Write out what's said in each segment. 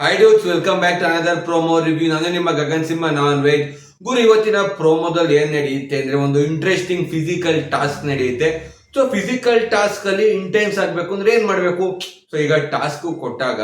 Hi dudes welcome back to another promo review ನಾನು ನಿಮ್ಮ ಗಗನ್ ಸಿಂಹ, ನಾನ್ weight ಗುರು, ಇವತ್ತಿನ ಪ್ರೋಮೋದಲ್ಲಿ ಏನ್ ನಡೆಯುತ್ತೆ ಅಂದ್ರೆ ಒಂದು ಇಂಟ್ರೆಸ್ಟಿಂಗ್ ಫಿಸಿಕಲ್ ಟಾಸ್ಕ್ ನಡೆಯುತ್ತೆ. ಸೊ ಫಿಸಿಕಲ್ ಟಾಸ್ಕ್ ಅಲ್ಲಿ ಇಂಟೆನ್ಸ್ ಆಗ್ಬೇಕು ಅಂದ್ರೆ ಏನ್ ಮಾಡ್ಬೇಕು? ಸೊ ಈಗ ಟಾಸ್ಕ್ ಕೊಟ್ಟಾಗ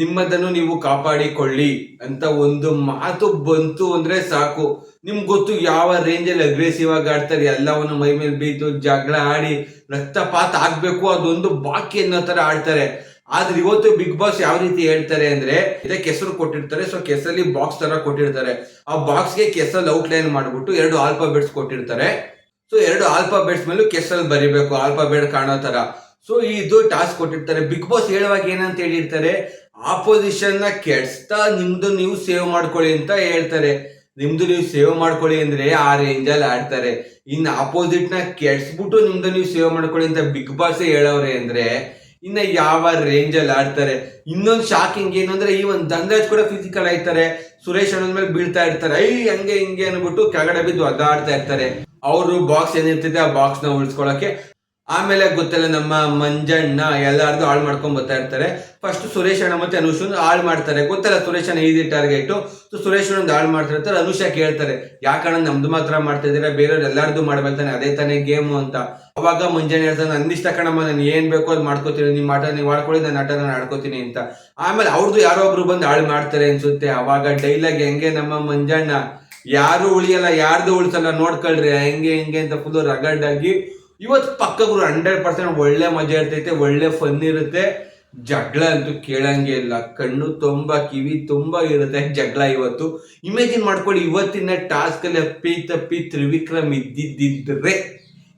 ನಿಮ್ಮದನ್ನು ನೀವು ಕಾಪಾಡಿಕೊಳ್ಳಿ ಅಂತ ಒಂದು ಮಾತು ಬಂತು ಅಂದ್ರೆ ಸಾಕು. ನಿಮ್ಗೆ ಗೊತ್ತು ಯಾವ ರೇಂಜ್ ಅಲ್ಲಿ ಅಗ್ರೆಸಿವ್ ಆಗಿ ಆಡ್ತಾರೆ, ಎಲ್ಲವನ್ನು ಮೈ ಮೇಲೆ ಬೀತು ಜಗಳ ಆಡಿ ರಕ್ತಪಾತ ಆಗ್ಬೇಕು, ಅದೊಂದು ಬಾಕಿ ಅನ್ನೋ ತರ ಆಡ್ತಾರೆ. ಆದ್ರೆ ಇವತ್ತು ಬಿಗ್ ಬಾಸ್ ಯಾವ ರೀತಿ ಹೇಳ್ತಾರೆ ಅಂದ್ರೆ ಇದಕ್ಕೆ ಕೆಸರು ಕೊಟ್ಟಿರ್ತಾರೆ ಸೊ ಕೆಸರಲ್ಲಿ ಬಾಕ್ಸ್ ತರ ಕೊಟ್ಟಿರ್ತಾರೆ. ಆ ಬಾಕ್ಸ್ಗೆ ಕೆಸಲ್ ಔಟ್ಲೈನ್ ಮಾಡ್ಬಿಟ್ಟು ಎರಡು ಆಲ್ಫಾಬೆಟ್ಸ್ ಕೊಟ್ಟಿರ್ತಾರೆ. ಸೊ ಎರಡು ಆಲ್ಫಾಬೆಟ್ಸ್ ಮೇಲೂ ಕೆಸಲ್ ಬರಿಬೇಕು ಆಲ್ಫಾಬೆಟ್ ಕಾಣೋ ತರ. ಸೊ ಇದು ಟಾಸ್ಕ್ ಕೊಟ್ಟಿರ್ತಾರೆ. ಬಿಗ್ ಬಾಸ್ ಹೇಳುವಾಗ ಏನಂತ ಹೇಳಿರ್ತಾರೆ? ಆಪೋಸಿಷನ್ನ ಕೆಡ್ಸ್ತಾ ನಿಮ್ದು ನೀವು ಸೇವ್ ಮಾಡ್ಕೊಳ್ಳಿ ಅಂತ ಹೇಳ್ತಾರೆ. ನಿಮ್ದು ನೀವು ಸೇವ್ ಮಾಡ್ಕೊಳ್ಳಿ ಅಂದ್ರೆ ಆ ರೇಂಜ್ ಅಲ್ಲಿ ಆಡ್ತಾರೆ. ಇನ್ನು ಆಪೋಸಿಟ್ನ ಕೆಡ್ಸ್ಬಿಟ್ಟು ನಿಮ್ದು ನೀವು ಸೇವ್ ಮಾಡ್ಕೊಳ್ಳಿ ಅಂತ ಬಿಗ್ ಬಾಸ್ ಹೇಳವ್ರೆ ಅಂದ್ರೆ ಇನ್ನ ಯಾವ ರೇಂಜ್ ಅಲ್ಲಿ ಆಡ್ತಾರೆ. ಇನ್ನೊಂದು ಶಾಕಿಂಗ್ ಏನು ಅಂದ್ರೆ ಈ ಒಂದು ದಂಡರಾಜ್ ಕೂಡ ಫಿಸಿಕಲ್ ಆಯ್ತಾರೆ ಸುರೇಶ್ ಅಣ್ಣನ ಮೇಲೆ ಬೀಳ್ತಾ ಇರ್ತಾರೆ. ಐ ಹಂಗೆ ಹಿಂಗೆ ಅನ್ಬಿಟ್ಟು ಕೆಳಗಡೆ ಬಿದ್ದು ಅದಾಡ್ತಾ ಇರ್ತಾರೆ. ಅವರು ಬಾಕ್ಸ್ ಏನಿರ್ತಿದೆ ಆ ಬಾಕ್ಸ್ನ ಉಳಿಸ್ಕೊಳಕ್ಕೆ ಆಮೇಲೆ ಗೊತ್ತಲ್ಲ ನಮ್ಮ ಮಂಜಣ್ಣ ಎಲ್ಲಾರ್ದು ಹಾಳು ಮಾಡ್ಕೊಂಡ್ ಬರ್ತಾ ಇರ್ತಾರೆ. ಫಸ್ಟ್ ಸುರೇಶ್ ಅಣ್ಣ ಮತ್ತೆ ಅನುಷನ್ ಹಾಳು ಮಾಡ್ತಾರೆ. ಗೊತ್ತಲ್ಲ ಸುರೇಶ್ ಅಣ್ಣ ಈಸಿ ಟಾರ್ಗೆಟ್. ಸುರೇಶ್ ಒಂದು ಹಾಳು ಮಾಡ್ತಿರ್ತಾರೆ ಅನುಷಾ ಕೇಳ್ತಾರೆ ಯಾಕಣ್ಣ ನಮ್ದು ಮಾತ್ರ ಮಾಡ್ತಾ ಇದ್ದೀರಾ? ಬೇರೆಯವ್ರು ಎಲ್ಲಾರ್ದು ಮಾಡ್ಬೇಕಾನೆ ಅದೇ ತಾನೇ ಗೇಮು ಅಂತ. ಅವಾಗ ಮುಂಜಾನೆ ಹೇಳ್ತಾನೆ ಇಷ್ಟ ಕಣಮ್ಮ, ನಾನು ಏನ್ ಬೇಕೋ ಅದು ಮಾಡ್ಕೋತೀನಿ. ನಿಮ್ಮ ಆಟ, ನೀವು ಆಡ್ಕೊಳ್ಳಿ ನನ್ನ ಆಟ, ನಾನು ಆಡ್ಕೋತೀನಿ ಅಂತ. ಆಮೇಲೆ ಅವ್ರದ್ದು ಯಾರೋ ಒಬ್ರು ಬಂದು ಹಾಳು ಮಾಡ್ತಾರೆ ಅನ್ಸುತ್ತೆ. ಅವಾಗ ಡೈಲಾಗ್ ಹೆಂಗೆ ನಮ್ಮ ಮಂಜಣ್ಣ? ಯಾರು ಉಳಿಯಲ್ಲ, ಯಾರ್ದು ಉಳಿಸಲ್ಲ ನೋಡ್ಕೊಳ್ರಿ. ಹೆಂಗೆ ಹೆಂಗೆ ಅಂತ ಫುಲ್ ರಗಡ್ ಆಗಿ ಇವತ್ತು ಪಕ್ಕಗಳು ಹಂಡ್ರೆಡ್ ಪರ್ಸೆಂಟ್ ಒಳ್ಳೆ ಮಜಾ ಇರ್ತೈತೆ, ಒಳ್ಳೆ ಫನ್ ಇರುತ್ತೆ. ಜಗಳ ಅಂತೂ ಕೇಳಂಗೆ ಇಲ್ಲ. ಕಣ್ಣು ತುಂಬಾ, ಕಿವಿ ತುಂಬಾ ಇರುತ್ತೆ ಜಗಳ ಇವತ್ತು. ಇಮೇಜಿನ್ ಮಾಡ್ಕೊಳ್ಳಿ, ಇವತ್ತಿನ ಟಾಸ್ಕ್ ಅಲ್ಲಿ ಅಪ್ಪಿ ತಪ್ಪಿ ತ್ರಿವಿಕ್ರಮ್ ಇದ್ದಿದ್ದಿದ್ರೆ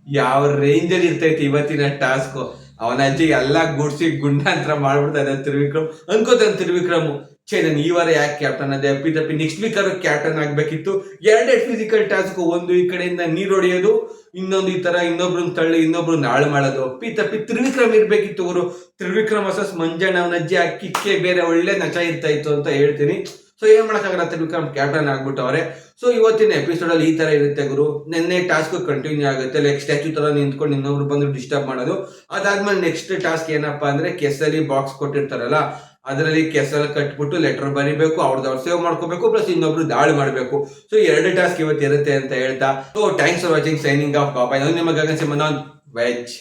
ಯಾವ ರೇಂಜ್ ಅಲ್ಲಿ ಇರ್ತೈತಿ ಇವತ್ತಿನ ಟಾಸ್ಕ್ ಅವನ ಅಜ್ಜಿ ಎಲ್ಲ ಗುಡ್ಸಿ ಗುಂಡಾಂತರ ಮಾಡ್ಬಿಡ್ತಾನೆ ತ್ರಿವಿಕ್ರಮ್. ಅನ್ಕೋತಾನೆ ತ್ರಿವಿಕ್ರಮ್, ಛೇ, ನಾನು ಈ ವಾರ ಯಾಕೆ ಕ್ಯಾಪ್ಟನ್ ಅದೇ ಅಪ್ಪಿ ತಪ್ಪಿ ನೆಕ್ಸ್ಟ್ ವೀಕ್ ಕ್ಯಾಪ್ಟನ್ ಆಗ್ಬೇಕಿತ್ತು. ಎರಡೇ ಫಿಸಿಕಲ್ ಟಾಸ್ಕ್ ಒಂದು ಈ ಕಡೆಯಿಂದ ನೀರು ಹೊಡೆಯೋದು ಇನ್ನೊಂದು ಈ ತರ ಇನ್ನೊಬ್ರನ್ನ ತಳ್ಳಿ, ಇನ್ನೊಬ್ರನ್ನ ಹಾಳು ಮಾಡೋದು. ಅಪ್ಪಿ ತಪ್ಪಿ ತ್ರಿವಿಕ್ರಮ್ ಇರ್ಬೇಕಿತ್ತು ಅವರು ತ್ರಿವಿಕ್ರಮ್ ಹೊಸ ಮಂಜಣ್ಣ ಅವನ ಅಜ್ಜಿ ಕಿಕ್ಕೆ ಬೇರೆ ಒಳ್ಳೆ ನಚ ಇರ್ತಾ ಇತ್ತು ಅಂತ ಹೇಳ್ತೀನಿ. ಸೊ ಏನ್ ಮಾಡಕ್ಕಾಗಲ್ಲ, ತ್ರಿವಿಕ್ರಮ್ ಕ್ಯಾಪ್ಟನ್ ಆಗ್ಬಿಟ್ಟವ್ರೆ ಸೊ ಇವತ್ತಿನ ಎಪಿಸೋಡ್ ಅಲ್ಲಿ ಈ ತರ ಇರುತ್ತೆ ಗುರು. ನಿನ್ನೆ ಟಾಸ್ಕ್ ಕಂಟಿನ್ಯೂ ಆಗುತ್ತೆ. ಲೈಕ್ ಸ್ಟ್ಯಾಚು ತರ ನಿಂತ್ಕೊಂಡು ಇನ್ನೊಬ್ರು ಬಂದು ಡಿಸ್ಟರ್ಬ್ ಮಾಡೋದು. ಅದಾದ್ಮೇಲೆ ನೆಕ್ಸ್ಟ್ ಟಾಸ್ಕ್ ಏನಪ್ಪಾ ಅಂದ್ರೆ ಕೆಸಲಿ ಬಾಕ್ಸ್ ಕೊಟ್ಟಿರ್ತಾರಲ್ಲ ಅದರಲ್ಲಿ ಕೆಸಲ್ ಕಟ್ಬಿಟ್ಟು ಲೆಟರ್ ಬರಿಬೇಕು ಅವ್ರದ್ದು ಅವ್ರು ಸೇವ್ ಮಾಡ್ಕೋಬೇಕು ಪ್ಲಸ್ ಇನ್ನೊಬ್ರು ದಾಳಿ ಮಾಡಬೇಕು. ಸೊ ಎರಡು ಟಾಸ್ಕ್ ಇವತ್ತು ಇರುತ್ತೆ ಅಂತ ಹೇಳ್ತಾ. So thanks for watching signing off ಬಾಬಾ ನಿಮಗೆ ಸಿಂಬನ್ ವೆಜ್.